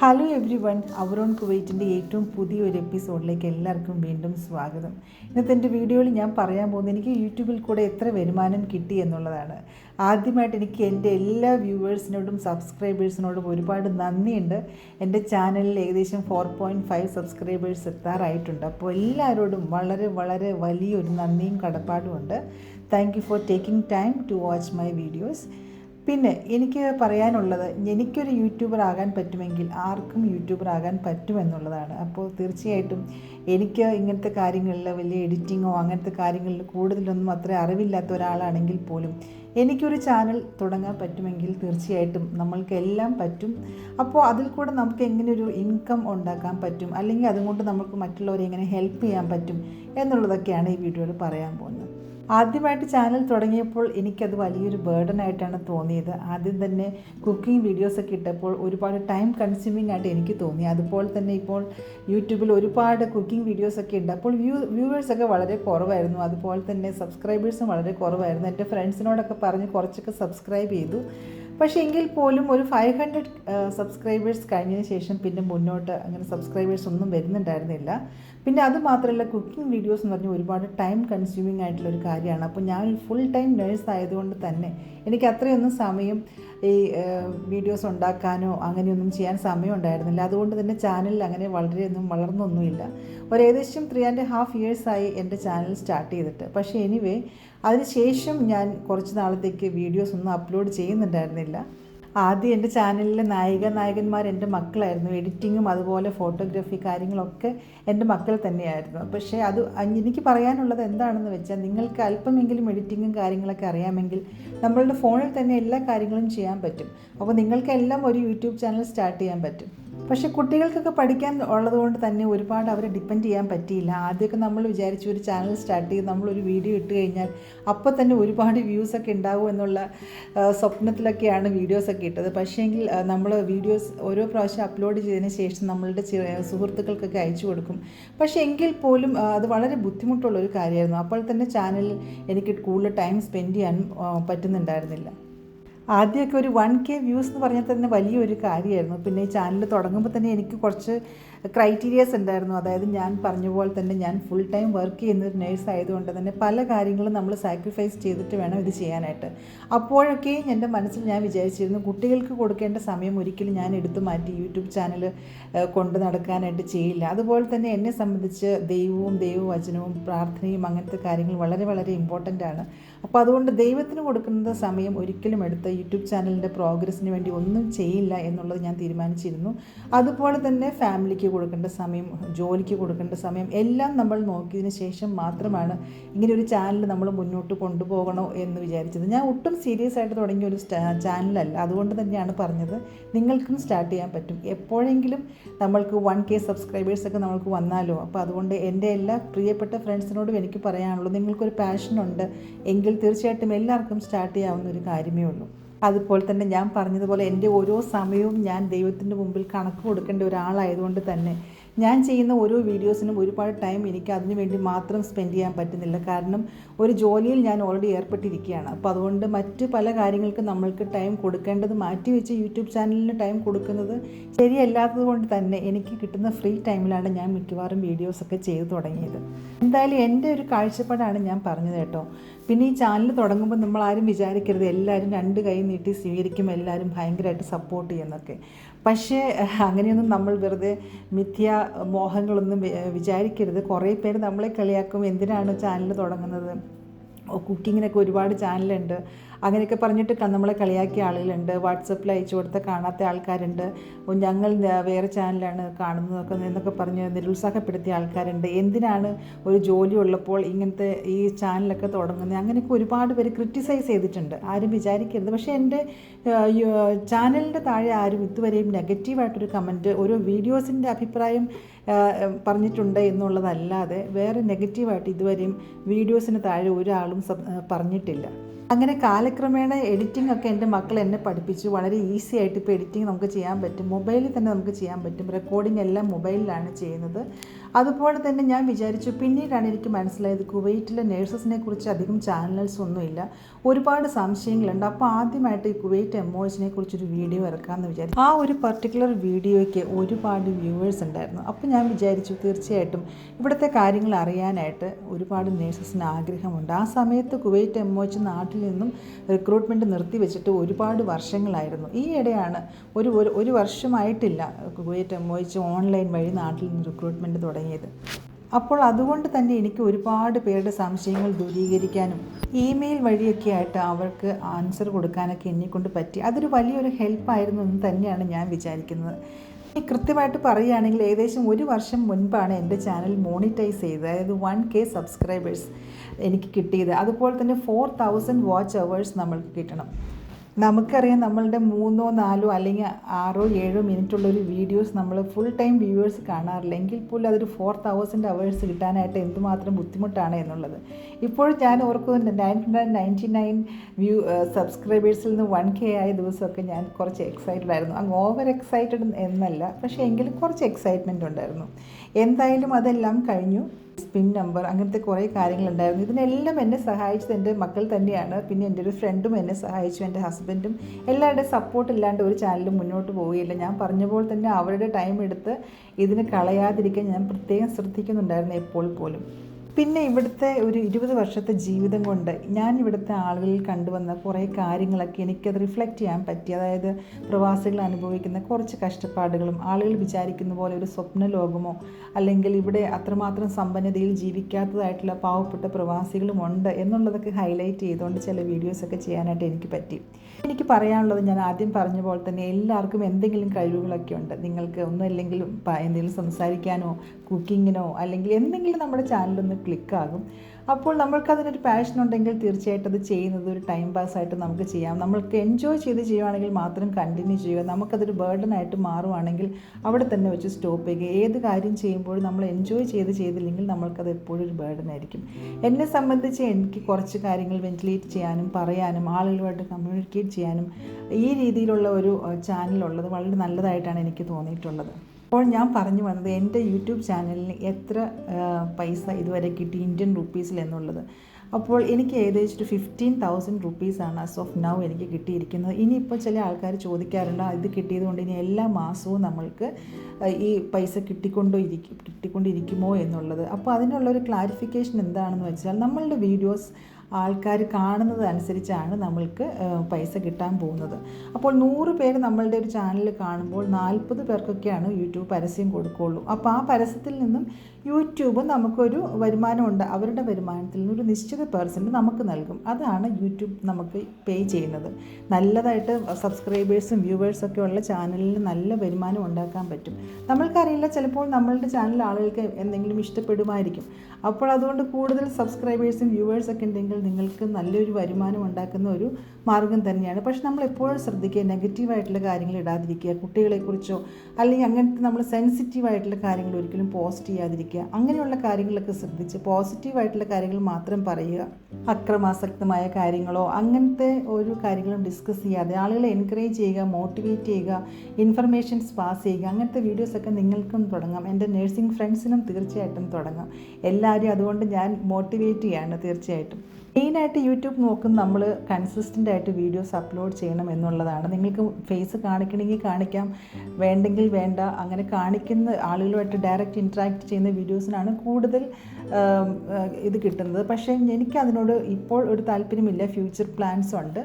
Hello everyone our own കുവൈറ്റിന്റെ ഏറ്റവും പുതിയൊരു എപ്പിസോഡിലേക്ക് എല്ലാവർക്കും വീണ്ടും സ്വാഗതം. ഇന്നത്തെ എന്റെ വീഡിയോയിൽ ഞാൻ പറയാൻ പോകുന്നത് എനിക്ക് യൂട്യൂബിൽ കൂടെ എത്ര വരുമാനം കിട്ടി എന്നുള്ളതാണ്. ആദ്യമായിട്ട് എനിക്ക് എന്റെ എല്ലാ വ്യൂവേഴ്സിനോടും സബ്സ്ക്രൈബേഴ്സിനോടും ഒരുപാട് നന്ദിയുണ്ട്. എന്റെ ചാനലിൽ ഏകദേശം ഫോർ പോയിന്റ് ഫൈവ് സബ്സ്ക്രൈബേഴ്സ് എത്താറായിട്ടുണ്ട്. അപ്പോൾ എല്ലാവരോടും വളരെ വളരെ വലിയൊരു നന്ദിയും കടപ്പാടുമുണ്ട് thank you for taking time to watch my videos പിന്നെ എനിക്ക് പറയാനുള്ളത് എനിക്കൊരു യൂട്യൂബർ ആകാൻ പറ്റുമെങ്കിൽ ആർക്കും യൂട്യൂബർ ആകാൻ പറ്റുമെന്നുള്ളതാണ്. അപ്പോൾ തീർച്ചയായിട്ടും എനിക്ക് ഇങ്ങനത്തെ കാര്യങ്ങളിൽ വലിയ എഡിറ്റിങ്ങോ അങ്ങനത്തെ കാര്യങ്ങളിൽ കൂടുതലൊന്നും അത്ര അറിവില്ലാത്ത ഒരാളാണെങ്കിൽ പോലും എനിക്കൊരു ചാനൽ തുടങ്ങാൻ പറ്റുമെങ്കിൽ തീർച്ചയായിട്ടും നമ്മൾക്കെല്ലാം പറ്റും. അപ്പോൾ അതിൽ കൂടെ നമുക്ക് എങ്ങനെ ഒരു ഇൻകം ഉണ്ടാക്കാൻ പറ്റും? അല്ലെങ്കിൽ അതുകൊണ്ട് നമുക്ക് മറ്റുള്ളവരെ എങ്ങനെ ഹെൽപ്പ് ചെയ്യാൻ പറ്റും? എന്നുള്ളതൊക്കെയാണ് ഈ വീഡിയോയിൽ പറയാൻ പോകുന്നത്. ആദ്യമായിട്ട് ചാനൽ തുടങ്ങിയപ്പോൾ എനിക്കത് വലിയൊരു ബേർഡൻ ആയിട്ടാണ് തോന്നിയത്. ആദ്യം തന്നെ കുക്കിംഗ് വീഡിയോസൊക്കെ ഇട്ടപ്പോൾ ഒരുപാട് ടൈം കൺസ്യൂമിംഗ് ആയിട്ട് എനിക്ക് തോന്നി. അതുപോലെ തന്നെ ഇപ്പോൾ യൂട്യൂബിൽ ഒരുപാട് കുക്കിംഗ് വീഡിയോസൊക്കെ ഉണ്ട്. അപ്പോൾ വ്യൂ വ്യൂവേഴ്സൊക്കെ വളരെ കുറവായിരുന്നു. അതുപോലെ തന്നെ സബ്സ്ക്രൈബേഴ്സും വളരെ കുറവായിരുന്നു. എന്റെ ഫ്രണ്ട്സിനോടൊക്കെ പറഞ്ഞ് കുറച്ചൊക്കെ സബ്സ്ക്രൈബ് ചെയ്തു. പക്ഷേ എങ്കിൽ പോലും ഒരു ഫൈവ് ഹൺഡ്രഡ് സബ്സ്ക്രൈബേഴ്സ് കഴിഞ്ഞതിന് ശേഷം പിന്നെ മുന്നോട്ട് അങ്ങനെ സബ്സ്ക്രൈബേഴ്സ് ഒന്നും വരുന്നുണ്ടായിരുന്നില്ല. പിന്നെ അത് മാത്രമല്ല കുക്കിംഗ് വീഡിയോസ് എന്ന് പറഞ്ഞാൽ ഒരുപാട് ടൈം കൺസ്യൂമിംഗ് ആയിട്ടുള്ള ഒരു കാര്യമാണ്. അപ്പോൾ ഞാൻ ഫുൾ ടൈം നേഴ്സ് ആയതുകൊണ്ട് തന്നെ എനിക്ക് അത്രയൊന്നും സമയം ഈ വീഡിയോസ് ഉണ്ടാക്കാനോ അങ്ങനെയൊന്നും ചെയ്യാൻ സമയം ഉണ്ടായിരുന്നില്ല. അതുകൊണ്ട് തന്നെ ചാനലിൽ അങ്ങനെ വളരെയൊന്നും വളർന്നൊന്നുമില്ല. ഒരു ഏകദേശം ത്രീ ആൻഡ് ഹാഫ് ഇയേഴ്സായി എന്റെ ചാനൽ സ്റ്റാർട്ട് ചെയ്തിട്ട്. പക്ഷേ എനിവേ അതിനുശേഷം ഞാൻ കുറച്ച് നാളത്തേക്ക് വീഡിയോസ് ഒന്നും അപ്ലോഡ് ചെയ്യുന്നുണ്ടായിരുന്നില്ല. ആദ്യം എന്റെ ചാനലിലെ നായിക നായകന്മാർ എന്റെ മക്കളായിരുന്നു. എഡിറ്റിങ്ങും അതുപോലെ ഫോട്ടോഗ്രാഫി കാര്യങ്ങളൊക്കെ എന്റെ മക്കൾ തന്നെയായിരുന്നു. പക്ഷേ അത് എനിക്ക് പറയാനുള്ളത് എന്താണെന്ന് വെച്ചാൽ നിങ്ങൾക്ക് അല്പമെങ്കിലും എഡിറ്റിങ്ങും കാര്യങ്ങളൊക്കെ അറിയാമെങ്കിൽ നമ്മളുടെ ഫോണിൽ തന്നെ എല്ലാ കാര്യങ്ങളും ചെയ്യാൻ പറ്റും. അപ്പോൾ നിങ്ങൾക്കെല്ലാം ഒരു യൂട്യൂബ് ചാനൽ സ്റ്റാർട്ട് ചെയ്യാൻ പറ്റും. പക്ഷേ കുട്ടികൾക്കൊക്കെ പഠിക്കാൻ ഉള്ളതുകൊണ്ട് തന്നെ ഒരുപാട് അവരെ ഡിപ്പെൻഡ് ചെയ്യാൻ പറ്റിയില്ല. ആദ്യമൊക്കെ നമ്മൾ വിചാരിച്ചു ഒരു ചാനൽ സ്റ്റാർട്ട് ചെയ്ത് നമ്മളൊരു വീഡിയോ ഇട്ട് കഴിഞ്ഞാൽ അപ്പോൾ തന്നെ ഒരുപാട് വ്യൂസൊക്കെ ഉണ്ടാകും എന്നുള്ള സ്വപ്നത്തിലൊക്കെയാണ് വീഡിയോസൊക്കെ ഇട്ടത്. പക്ഷേങ്കിൽ നമ്മൾ വീഡിയോസ് ഓരോ പ്രാവശ്യം അപ്ലോഡ് ചെയ്തതിന് ശേഷം നമ്മളുടെ സുഹൃത്തുക്കൾക്കൊക്കെ അയച്ചു കൊടുക്കും. പക്ഷേ എങ്കിൽ പോലും അത് വളരെ ബുദ്ധിമുട്ടുള്ള ഒരു കാര്യമായിരുന്നു. അപ്പോൾ തന്നെ ചാനലിൽ എനിക്ക് കൂടുതൽ ടൈം സ്പെൻഡ് ചെയ്യാനും പറ്റുന്നുണ്ടായിരുന്നില്ല. ആദ്യമൊക്കെ ഒരു വൺ കെ വ്യൂസ് എന്ന് പറഞ്ഞാൽ തന്നെ വലിയൊരു കാര്യമായിരുന്നു. പിന്നെ ഈ ചാനൽ തുടങ്ങുമ്പോൾ തന്നെ എനിക്ക് കുറച്ച് ക്രൈറ്റീരിയാസ് ഉണ്ടായിരുന്നു. അതായത് ഞാൻ പറഞ്ഞ പോലെ തന്നെ ഞാൻ ഫുൾ ടൈം വർക്ക് ചെയ്യുന്ന ഒരു നേഴ്സ് ആയതുകൊണ്ട് തന്നെ പല കാര്യങ്ങളും നമ്മൾ സാക്രിഫൈസ് ചെയ്തിട്ട് വേണം ഇത് ചെയ്യാനായിട്ട്. അപ്പോഴൊക്കെ എന്റെ മനസ്സിൽ ഞാൻ വിചാരിച്ചിരുന്നു കുട്ടികൾക്ക് കൊടുക്കേണ്ട സമയം ഒരിക്കലും ഞാൻ എടുത്തു മാറ്റി യൂട്യൂബ് ചാനൽ കൊണ്ട് നടക്കാനായിട്ട് ചെയ്യില്ല. അതുപോലെ തന്നെ എന്നെ സംബന്ധിച്ച് ദൈവവും ദൈവവചനവും പ്രാർത്ഥനയും അങ്ങനത്തെ കാര്യങ്ങൾ വളരെ വളരെ ഇമ്പോർട്ടന്റ് ആണ്. അപ്പോൾ അതുകൊണ്ട് ദൈവത്തിന് കൊടുക്കുന്ന സമയം ഒരിക്കലും എടുത്ത് യൂട്യൂബ് ചാനലിന്റെ പ്രോഗ്രസ്സിന് വേണ്ടി ഒന്നും ചെയ്യില്ല എന്നുള്ളത് ഞാൻ തീരുമാനിച്ചിരുന്നു. അതുപോലെ തന്നെ ഫാമിലിക്ക് കൊടുക്കേണ്ട സമയം ജോലിക്ക് കൊടുക്കേണ്ട സമയം എല്ലാം നമ്മൾ നോക്കിയതിന് ശേഷം മാത്രമാണ് ഇങ്ങനെ ഒരു ചാനൽ നമ്മൾ മുന്നോട്ട് കൊണ്ടുപോകണോ എന്ന് വിചാരിച്ചത്. ഞാൻ ഒട്ടും സീരിയസ് ആയിട്ട് തുടങ്ങിയ ഒരു ചാനലല്ല അതുകൊണ്ട് തന്നെയാണ് പറഞ്ഞത്. നിങ്ങൾക്കും സ്റ്റാർട്ട് ചെയ്യാൻ പറ്റും. എപ്പോഴെങ്കിലും നമ്മൾക്ക് വൺ കെ സബ്സ്ക്രൈബേഴ്സൊക്കെ നമ്മൾക്ക് വന്നാലോ. അപ്പോൾ അതുകൊണ്ട് എന്റെ എല്ലാ പ്രിയപ്പെട്ട ഫ്രണ്ട്സിനോടും എനിക്ക് പറയാനുള്ളൂ നിങ്ങൾക്കൊരു പാഷനുണ്ട് എങ്കിൽ തീർച്ചയായിട്ടും എല്ലാവർക്കും സ്റ്റാർട്ട് ചെയ്യാവുന്ന ഒരു കാര്യമേ ഉള്ളൂ. അതുപോലെ തന്നെ ഞാൻ പറഞ്ഞതുപോലെ എന്റെ ഓരോ സമയവും ഞാൻ ദൈവത്തിന്റെ മുമ്പിൽ കണക്ക് കൊടുക്കേണ്ട ഒരാളായതുകൊണ്ട് തന്നെ ഞാൻ ചെയ്യുന്ന ഓരോ വീഡിയോസിനും ഒരുപാട് ടൈം എനിക്ക് അതിനു വേണ്ടി മാത്രം സ്പെൻഡ് ചെയ്യാൻ പറ്റുന്നില്ല. കാരണം ഒരു ജോലിയിൽ ഞാൻ ഓൾറെഡി ഏർപ്പെട്ടിരിക്കുകയാണ്. അപ്പോൾ അതുകൊണ്ട് മറ്റ് പല കാര്യങ്ങൾക്കും നമ്മൾക്ക് ടൈം കൊടുക്കേണ്ടത് മാറ്റി വെച്ച് യൂട്യൂബ് ചാനലിന് ടൈം കൊടുക്കുന്നത് ശരിയല്ലാത്തത് കൊണ്ട് തന്നെ എനിക്ക് കിട്ടുന്ന ഫ്രീ ടൈമിലാണ് ഞാൻ മിക്കവാറും വീഡിയോസൊക്കെ ചെയ്തു തുടങ്ങിയത്. എന്തായാലും എന്റെ ഒരു കാഴ്ചപ്പാടാണ് ഞാൻ പറഞ്ഞത് കേട്ടോ. പിന്നെ ഈ ചാനൽ തുടങ്ങുമ്പോൾ നമ്മൾ ആരും വിചാരിക്കരുത്. എല്ലാവരും രണ്ട് കൈ നീട്ടി സ്വീകരിക്കും. എല്ലാവരും ഭയങ്കരമായിട്ട് സപ്പോർട്ട് ചെയ്യുന്നൊക്കെ. പക്ഷേ അങ്ങനെയൊന്നും നമ്മൾ വെറുതെ മിഥ്യ മോഹങ്ങളൊന്നും വിചാരിക്കരുത്. കുറേ പേര് നമ്മളെ കളിയാക്കും. എന്തിനാണ് ചാനൽ തുടങ്ങുന്നത്? കുക്കിങ്ങിനൊക്കെ ഒരുപാട് ചാനലുണ്ട്. അങ്ങനെയൊക്കെ പറഞ്ഞിട്ട് നമ്മളെ കളിയാക്കിയ ആളുകളുണ്ട്. വാട്സപ്പിൽ അയച്ചു കൊടുത്ത കാണാത്ത ആൾക്കാരുണ്ട്. ഞങ്ങൾ വേറെ ചാനലാണ് കാണുന്നതൊക്കെ എന്നൊക്കെ പറഞ്ഞ് നിരുത്സാഹപ്പെടുത്തിയ ആൾക്കാരുണ്ട്. എന്തിനാണ് ഒരു ജോലി ഉള്ളപ്പോൾ ഇങ്ങനത്തെ ഈ ചാനലൊക്കെ തുടങ്ങുന്നത്? അങ്ങനെയൊക്കെ ഒരുപാട് പേര് ക്രിറ്റിസൈസ് ചെയ്തിട്ടുണ്ട്. ആരും വിചാരിക്കരുത്. പക്ഷേ എന്റെ ചാനലിന്റെ താഴെ ആരും ഇതുവരെയും നെഗറ്റീവായിട്ടൊരു കമന്റ് ഓരോ വീഡിയോസിന്റെ അഭിപ്രായം പറഞ്ഞിട്ടുണ്ട് എന്നുള്ളതല്ലാതെ വേറെ നെഗറ്റീവായിട്ട് ഇതുവരെയും വീഡിയോസിന് താഴെ ഒരാളും പറഞ്ഞിട്ടില്ല. അങ്ങനെ കാലക്രമേണ എഡിറ്റിംഗ് ഒക്കെ എന്റെ മക്കൾ എന്നെ പഠിപ്പിച്ചു. വളരെ ഈസി ആയിട്ട് ഇപ്പോൾ എഡിറ്റിംഗ് നമുക്ക് ചെയ്യാൻ പറ്റും. മൊബൈലിൽ തന്നെ നമുക്ക് ചെയ്യാൻ പറ്റും. റെക്കോർഡിംഗ് എല്ലാം മൊബൈലിലാണ് ചെയ്യുന്നത്. അതുപോലെ തന്നെ ഞാൻ വിചാരിച്ചു പിന്നീടാണ് എനിക്ക് മനസ്സിലായത് കുവൈറ്റിലെ നേഴ്സസിനെ കുറിച്ച് അധികം ചാനൽസ് ഒന്നുമില്ല. ഒരുപാട് സംശയങ്ങളുണ്ട്. അപ്പോൾ ആദ്യമായിട്ട് ഈ കുവൈറ്റ് എമോഴ്സിനെ കുറിച്ചൊരു വീഡിയോ ഇറക്കാമെന്ന് വിചാരിച്ചു. ആ ഒരു പർട്ടിക്കുലർ വീഡിയോയ്ക്ക് ഒരുപാട് വ്യൂവേഴ്സ് ഉണ്ടായിരുന്നു. അപ്പോൾ ഞാൻ വിചാരിച്ചു തീർച്ചയായിട്ടും ഇവിടുത്തെ കാര്യങ്ങൾ അറിയാനായിട്ട് ഒരുപാട് നേഴ്സസിന് ആഗ്രഹമുണ്ട്. ആ സമയത്ത് കുവൈറ്റ് എമോച്ച് നാട്ടിൽ നിന്നും റിക്രൂട്ട്മെന്റ് നിർത്തിവെച്ചിട്ട് ഒരുപാട് വർഷങ്ങളായിരുന്നു. ഈ ഇടയാണ് ഒരു ഒരു വർഷമായിട്ടില്ല കുവൈറ്റ് എമോച്ച് ഓൺലൈൻ വഴി നാട്ടിൽ നിന്ന് റിക്രൂട്ട്മെന്റ് തുടങ്ങിയത്. അപ്പോൾ അതുകൊണ്ട് തന്നെ എനിക്ക് ഒരുപാട് പേരുടെ സംശയങ്ങൾ ദൂരീകരിക്കാനും ഇമെയിൽ വഴിയൊക്കെ ആയിട്ട് അവർക്ക് ആൻസർ കൊടുക്കാനൊക്കെ എന്നെക്കൊണ്ട് പറ്റി. അതൊരു വലിയൊരു ഹെൽപ്പായിരുന്നു എന്ന് തന്നെയാണ് ഞാൻ വിചാരിക്കുന്നത്. കൃത്യമായിട്ട് പറയുകയാണെങ്കിൽ ഏകദേശം ഒരു വർഷം മുൻപാണ് എന്റെ ചാനൽ മോണിറ്റൈസ് ചെയ്തത്. അതായത് വൺ കെ സബ്സ്ക്രൈബേഴ്സ് എനിക്ക് കിട്ടിയത്. അതുപോലെ തന്നെ ഫോർ തൗസൻഡ് വാച്ച് അവേഴ്സ് നമ്മൾക്ക് കിട്ടണം. നമുക്കറിയാം നമ്മളുടെ മൂന്നോ നാലോ അല്ലെങ്കിൽ ആറോ ഏഴോ മിനിറ്റ് ഒരു വീഡിയോസ് നമ്മൾ ഫുൾ ടൈം വ്യൂവേഴ്സ് കാണാറില്ല. എങ്കിൽ പോലും അതൊരു ഫോർ തൗസൻഡ് അവേഴ്സ് കിട്ടാനായിട്ട് എന്തുമാത്രം ബുദ്ധിമുട്ടാണ് എന്നുള്ളത്. ഇപ്പോൾ ഞാൻ ഓർക്കുന്നു nine hundred ninety nine view സബ്സ്ക്രൈബേഴ്സിൽ നിന്ന് വൺ കെ ആയ ദിവസമൊക്കെ ഞാൻ കുറച്ച് എക്സൈറ്റഡ് ആയിരുന്നു. അങ്ങ് ഓവർ എക്സൈറ്റഡ് എന്നല്ല പക്ഷേ എങ്കിലും കുറച്ച് എക്സൈറ്റ്മെന്റ് ഉണ്ടായിരുന്നു. എന്തായാലും അതെല്ലാം കഴിഞ്ഞു. സ്പിൻ നമ്പർ അങ്ങനത്തെ കുറേ കാര്യങ്ങളുണ്ടായിരുന്നു. ഇതിനെല്ലാം എന്നെ സഹായിച്ചത് എന്റെ മക്കൾ തന്നെയാണ്. പിന്നെ എന്റെ ഒരു ഫ്രണ്ടും എന്നെ സഹായിച്ചു എന്റെ ഹസ്ബൻഡും. എല്ലാവരുടെയും സപ്പോർട്ട് ഇല്ലാണ്ട് ഒരു ചാനലും മുന്നോട്ട് പോവുകയില്ല. ഞാൻ പറഞ്ഞ പോലെ തന്നെ അവരുടെ ടൈം എടുത്ത് ഇതിന് കളയാതിരിക്കാൻ ഞാൻ പ്രത്യേകം ശ്രദ്ധിക്കുന്നുണ്ടായിരുന്നു എപ്പോൾ പോലും. പിന്നെ ഇവിടുത്തെ ഒരു ഇരുപത് വർഷത്തെ ജീവിതം കൊണ്ട് ഞാൻ ഇവിടുത്തെ ആളുകളിൽ കണ്ടുവന്ന കുറേ കാര്യങ്ങളൊക്കെ എനിക്കത് റിഫ്ലക്റ്റ് ചെയ്യാൻ പറ്റി. അതായത് പ്രവാസികൾ അനുഭവിക്കുന്ന കുറച്ച് കഷ്ടപ്പാടുകളും ആളുകൾ വിചാരിക്കുന്ന പോലെ ഒരു സ്വപ്ന ലോകമോ അല്ലെങ്കിൽ ഇവിടെ അത്രമാത്രം സമ്പന്നതയിൽ ജീവിക്കാത്തതായിട്ടുള്ള പാവപ്പെട്ട പ്രവാസികളും ഉണ്ട് എന്നുള്ളതൊക്കെ ഹൈലൈറ്റ് ചെയ്തുകൊണ്ട് ചില വീഡിയോസൊക്കെ ചെയ്യാനായിട്ട് എനിക്ക് പറ്റി. എനിക്ക് പറയാനുള്ളത് ഞാൻ ആദ്യം പറഞ്ഞ പോലെ തന്നെ എല്ലാവർക്കും എന്തെങ്കിലും കഴിവുകളൊക്കെ ഉണ്ട്. നിങ്ങൾക്ക് ഒന്നുമില്ലെങ്കിലും അല്ലെങ്കിൽ എന്തെങ്കിലും സംസാരിക്കാനോ കുക്കിങ്ങിനോ അല്ലെങ്കിൽ എന്തെങ്കിലും നമ്മുടെ ചാനലൊന്ന് ക്ലിക്കാകും. അപ്പോൾ നമ്മൾക്ക് അതിനൊരു പാഷൻ ഉണ്ടെങ്കിൽ തീർച്ചയായിട്ടും അത് ചെയ്യുന്നത് ഒരു ടൈം പാസ്സായിട്ട് നമുക്ക് ചെയ്യാം. നമ്മൾക്ക് എൻജോയ് ചെയ്ത് ചെയ്യുവാണെങ്കിൽ മാത്രം കണ്ടിന്യൂ ചെയ്യുക. നമുക്കതൊരു ബേർഡനായിട്ട് മാറുവാണെങ്കിൽ അവിടെ തന്നെ വെച്ച് സ്റ്റോപ്പ് ചെയ്യുക. ഏത് കാര്യം ചെയ്യുമ്പോഴും നമ്മൾ എൻജോയ് ചെയ്ത് ചെയ്തില്ലെങ്കിൽ നമ്മൾക്കത് എപ്പോഴും ഒരു ബേർഡൻ ആയിരിക്കും. എന്നെ സംബന്ധിച്ച് എനിക്ക് കുറച്ച് കാര്യങ്ങൾ വെന്റിലേറ്റ് ചെയ്യാനും പറയാനും ആളുകളുമായിട്ട് കമ്മ്യൂണിക്കേറ്റ് ചെയ്യാനും ഈ രീതിയിലുള്ള ഒരു ചാനലുള്ളത് വളരെ നല്ലതായിട്ടാണ് എനിക്ക് തോന്നിയിട്ടുള്ളത്. അപ്പോൾ ഞാൻ പറഞ്ഞു വന്നത് എന്റെ യൂട്യൂബ് ചാനലിന് എത്ര പൈസ ഇതുവരെ കിട്ടി ഇന്ത്യൻ റുപ്പീസിൽ എന്നുള്ളത്. അപ്പോൾ എനിക്ക് ഏകദേശം ഒരു ഫിഫ്റ്റീൻ തൗസൻഡ് റുപ്പീസാണ് ആസ് ഓഫ് നൗ എനിക്ക് കിട്ടിയിരിക്കുന്നത്. ഇനിയിപ്പോൾ ചില ആൾക്കാർ ചോദിക്കാറുണ്ട് ഇത് കിട്ടിയതുകൊണ്ട് ഇനി എല്ലാ മാസവും നമ്മൾക്ക് ഈ പൈസ കിട്ടിക്കൊണ്ടോ ഇരിക്കും കിട്ടിക്കൊണ്ടിരിക്കുമോ എന്നുള്ളത്? അപ്പോൾ അതിനുള്ളൊരു ക്ലാരിഫിക്കേഷൻ എന്താണെന്ന് വെച്ചാൽ നമ്മളുടെ വീഡിയോസ് ആൾക്കാർ കാണുന്നത് അനുസരിച്ചാണ് നമ്മൾക്ക് പൈസ കിട്ടാൻ പോകുന്നത്. അപ്പോൾ നൂറ് പേര് നമ്മളുടെ ഒരു ചാനൽ കാണുമ്പോൾ നാൽപ്പത് പേർക്കൊക്കെയാണ് യൂട്യൂബ് പരസ്യം കൊടുക്കുകയുള്ളൂ അപ്പോൾ ആ പരസ്യത്തിൽ നിന്നും യൂട്യൂബ് നമുക്കൊരു വരുമാനമുണ്ട്. അവരുടെ വരുമാനത്തിൽ നിന്ന് ഒരു നിശ്ചിത പേഴ്സന്റ് നമുക്ക് നൽകും. അതാണ് യൂട്യൂബ് നമുക്ക് പേ ചെയ്യുന്നത്. നല്ലതായിട്ട് സബ്സ്ക്രൈബേഴ്സും വ്യൂവേഴ്സൊക്കെ ഉള്ള ചാനലിൽ നല്ല വരുമാനം ഉണ്ടാക്കാൻ പറ്റും. നമ്മൾക്കറിയില്ല ചിലപ്പോൾ നമ്മളുടെ ചാനൽ ആളുകൾക്ക് എന്തെങ്കിലും ഇഷ്ടപ്പെടുമായിരിക്കും. അപ്പോൾ അതുകൊണ്ട് കൂടുതൽ സബ്സ്ക്രൈബേഴ്സും വ്യൂവേഴ്സൊക്കെ ഉണ്ടെങ്കിൽ നിങ്ങൾക്ക് നല്ലൊരു വരുമാനം ഉണ്ടാക്കുന്ന ഒരു മാർഗം തന്നെയാണ്. പക്ഷെ നമ്മൾ എപ്പോഴും ശ്രദ്ധിക്കുക നെഗറ്റീവായിട്ടുള്ള കാര്യങ്ങൾ ഇടാതിരിക്കുക കുട്ടികളെക്കുറിച്ചോ അല്ലെങ്കിൽ അങ്ങനത്തെ നമ്മൾ സെൻസിറ്റീവായിട്ടുള്ള കാര്യങ്ങൾ ഒരിക്കലും പോസ്റ്റ് ചെയ്യാതിരിക്കുക അങ്ങനെയുള്ള കാര്യങ്ങളൊക്കെ ശ്രദ്ധിച്ച് പോസിറ്റീവായിട്ടുള്ള കാര്യങ്ങൾ മാത്രം പറയുക അക്രമാസക്തമായ കാര്യങ്ങളോ അങ്ങനത്തെ ഒരു കാര്യങ്ങളും ഡിസ്കസ് ചെയ്യാതെ ആളുകളെ എൻകറേജ് ചെയ്യുക മോട്ടിവേറ്റ് ചെയ്യുക ഇൻഫർമേഷൻസ് പാസ് ചെയ്യുക അങ്ങനത്തെ വീഡിയോസൊക്കെ നിങ്ങൾക്കും തുടങ്ങാം. എന്റെ നഴ്സിംഗ് ഫ്രണ്ട്സിനും തീർച്ചയായിട്ടും തുടങ്ങാം. എല്ലാവരും അതുകൊണ്ട് ഞാൻ മോട്ടിവേറ്റ് ചെയ്യാണ് തീർച്ചയായിട്ടും. മെയിനായിട്ട് യൂട്യൂബ് നോക്കും നമ്മൾ കൺസിസ്റ്റന്റ് ആയിട്ട് വീഡിയോസ് അപ്ലോഡ് ചെയ്യണം എന്നുള്ളതാണ്. നിങ്ങൾക്ക് ഫേസ് കാണിക്കണമെങ്കിൽ കാണിക്കാം വേണ്ടെങ്കിൽ വേണ്ട. അങ്ങനെ കാണിക്കുന്ന ആളുകളുമായിട്ട് ഡയറക്റ്റ് ഇൻട്രാക്ട് ചെയ്യുന്ന വീഡിയോസിനാണ് കൂടുതൽ ഇത് കിട്ടുന്നത്. പക്ഷേ എനിക്കതിനോട് ഇപ്പോൾ ഒരു താല്പര്യമില്ല. ഫ്യൂച്ചർ പ്ലാൻസ് ഉണ്ട്.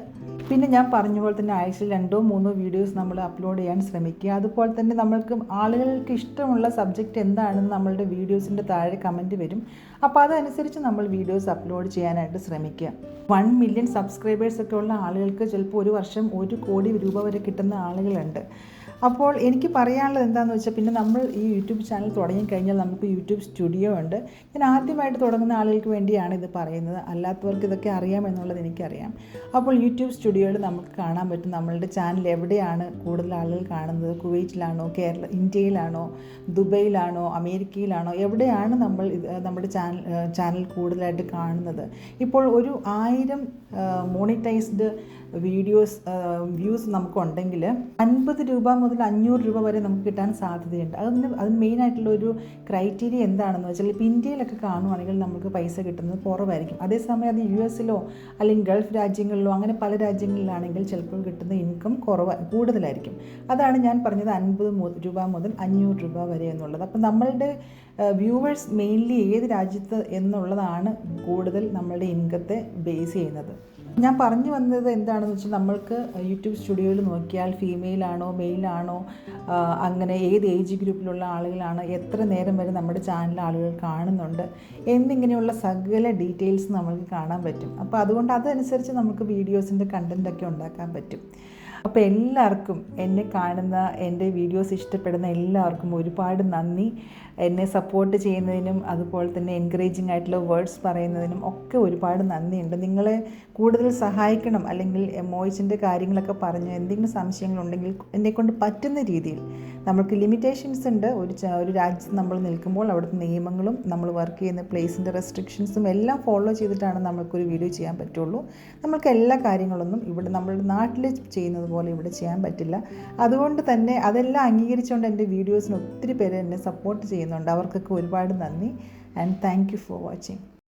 പിന്നെ ഞാൻ പറഞ്ഞ പോലെ തന്നെ ആഴ്ചയിൽ രണ്ടോ മൂന്നോ വീഡിയോസ് നമ്മൾ അപ്ലോഡ് ചെയ്യാൻ ശ്രമിക്കുക. അതുപോലെ തന്നെ നമ്മൾക്ക് ആളുകൾക്ക് ഇഷ്ടമുള്ള സബ്ജക്റ്റ് എന്താണെന്ന് നമ്മളുടെ വീഡിയോസിന്റെ താഴെ കമന്റ് വരും. അപ്പോൾ അതനുസരിച്ച് നമ്മൾ വീഡിയോസ് അപ്ലോഡ് ചെയ്യാനായിട്ട് ശ്രമിക്കുക. വൺ മില്യൺ സബ്സ്ക്രൈബേഴ്സ് ഒക്കെ ഉള്ള ആളുകൾക്ക് ചിലപ്പോൾ ഒരു വർഷം ഒരു കോടി രൂപ വരെ കിട്ടുന്ന ആളുകളുണ്ട്. അപ്പോൾ എനിക്ക് പറയാനുള്ളത് എന്താണെന്ന് വെച്ചാൽ പിന്നെ നമ്മൾ ഈ യൂട്യൂബ് ചാനൽ തുടങ്ങിക്കഴിഞ്ഞാൽ നമുക്ക് യൂട്യൂബ് സ്റ്റുഡിയോ ഉണ്ട്. ഞാൻ ആദ്യമായിട്ട് തുടങ്ങുന്ന ആളുകൾക്ക് വേണ്ടിയാണ് ഇത് പറയുന്നത്. അല്ലാത്തവർക്ക് ഇതൊക്കെ അറിയാം എന്നുള്ളത് എനിക്കറിയാം. അപ്പോൾ യൂട്യൂബ് സ്റ്റുഡിയോയിൽ നമുക്ക് കാണാൻ പറ്റും നമ്മളുടെ ചാനൽ എവിടെയാണ് കൂടുതൽ ആളുകൾ കാണുന്നത്? കുവൈറ്റിലാണോ? കേരള ഇന്ത്യയിലാണോ? ദുബൈയിലാണോ? അമേരിക്കയിലാണോ? എവിടെയാണ് നമ്മൾ നമ്മുടെ ചാനൽ ചാനൽ കൂടുതലായിട്ട് കാണുന്നത്? ഇപ്പോൾ ഒരു ആയിരം മോണിറ്റൈസ്ഡ് വീഡിയോസ് വ്യൂസ് നമുക്കുണ്ടെങ്കിൽ അൻപത് രൂപ മുതൽ അഞ്ഞൂറ് രൂപ വരെ നമുക്ക് കിട്ടാൻ സാധ്യതയുണ്ട്. അതിന് അതിന് മെയിനായിട്ടുള്ള ഒരു ക്രൈറ്റീരിയ എന്താണെന്ന് വെച്ചാൽ ഇപ്പോൾ ഇന്ത്യയിലൊക്കെ കാണുവാണെങ്കിൽ നമുക്ക് പൈസ കിട്ടുന്നത് കുറവായിരിക്കും. അതേസമയം അത് യു എസിലോ അല്ലെങ്കിൽ ഗൾഫ് രാജ്യങ്ങളിലോ അങ്ങനെ പല രാജ്യങ്ങളിലാണെങ്കിൽ ചിലപ്പോൾ കിട്ടുന്ന ഇൻകം കുറവ് കൂടുതലായിരിക്കും. അതാണ് ഞാൻ പറഞ്ഞത് അൻപത് രൂപ മുതൽ അഞ്ഞൂറ് രൂപ വരെ എന്നുള്ളത്. അപ്പം നമ്മളുടെ വ്യൂവേഴ്സ് മെയിൻലി ഏത് രാജ്യത്ത് എന്നുള്ളതാണ് കൂടുതൽ നമ്മളുടെ ഇൻകത്തെ ബേസ് ചെയ്യുന്നത്. ഞാൻ പറഞ്ഞു വന്നത് എന്താണെന്ന് വെച്ചാൽ നമ്മൾക്ക് യൂട്യൂബ് സ്റ്റുഡിയോയിൽ നോക്കിയാൽ മെയിൽ ആണോ അങ്ങനെ ഏത് ഏജ് ഗ്രൂപ്പിലുള്ള ആളുകളാണ് എത്ര നേരം വരെ നമ്മുടെ ചാനൽ ആളുകൾ കാണുന്നുണ്ട് എന്നിങ്ങനെയുള്ള സകല ഡീറ്റെയിൽസ് നമ്മൾക്ക് കാണാൻ പറ്റും. അപ്പോൾ അതുകൊണ്ട് അതനുസരിച്ച് നമുക്ക് വീഡിയോസിന്റെ കണ്ടന്റൊക്കെ ഉണ്ടാക്കാൻ പറ്റും. അപ്പോൾ എല്ലാവർക്കും എന്നെ കാണുന്ന എന്റെ വീഡിയോസ് ഇഷ്ടപ്പെടുന്ന എല്ലാവർക്കും ഒരുപാട് നന്ദി. എന്നെ സപ്പോർട്ട് ചെയ്യുന്നതിനും അതുപോലെ തന്നെ എൻകറേജിങ് ആയിട്ടുള്ള വേർഡ്സ് പറയുന്നതിനും ഒക്കെ ഒരുപാട് നന്ദിയുണ്ട്. നിങ്ങളെ കൂടുതൽ സഹായിക്കണം അല്ലെങ്കിൽ മോയിച്ചിന്റെ കാര്യങ്ങളൊക്കെ പറഞ്ഞ് എന്തെങ്കിലും സംശയങ്ങളുണ്ടെങ്കിൽ എന്നെക്കൊണ്ട് പറ്റുന്ന രീതിയിൽ നമ്മൾക്ക് ലിമിറ്റേഷൻസ് ഉണ്ട്. ഒരു ഒരു രാജ്യത്ത് നമ്മൾ നിൽക്കുമ്പോൾ അവിടുത്തെ നിയമങ്ങളും നമ്മൾ വർക്ക് ചെയ്യുന്ന പ്ലേസിന്റെ റെസ്ട്രിക്ഷൻസും എല്ലാം ഫോളോ ചെയ്തിട്ടാണ് നമ്മൾക്കൊരു വീഡിയോ ചെയ്യാൻ പറ്റുള്ളൂ. നമ്മൾക്ക് എല്ലാ കാര്യങ്ങളൊന്നും ഇവിടെ നമ്മളുടെ നാട്ടിൽ ചെയ്യുന്നത് പോലെ ഇവിടെ ചെയ്യാൻ പറ്റില്ല. അതുകൊണ്ട് തന്നെ അതെല്ലാം അംഗീകരിച്ചുകൊണ്ട് എന്റെ വീഡിയോസിന് ഒത്തിരി പേര് എന്നെ സപ്പോർട്ട് ചെയ്യുന്നുണ്ട്. അവർക്കൊക്കെ ഒരുപാട് നന്ദി. And thank you for watching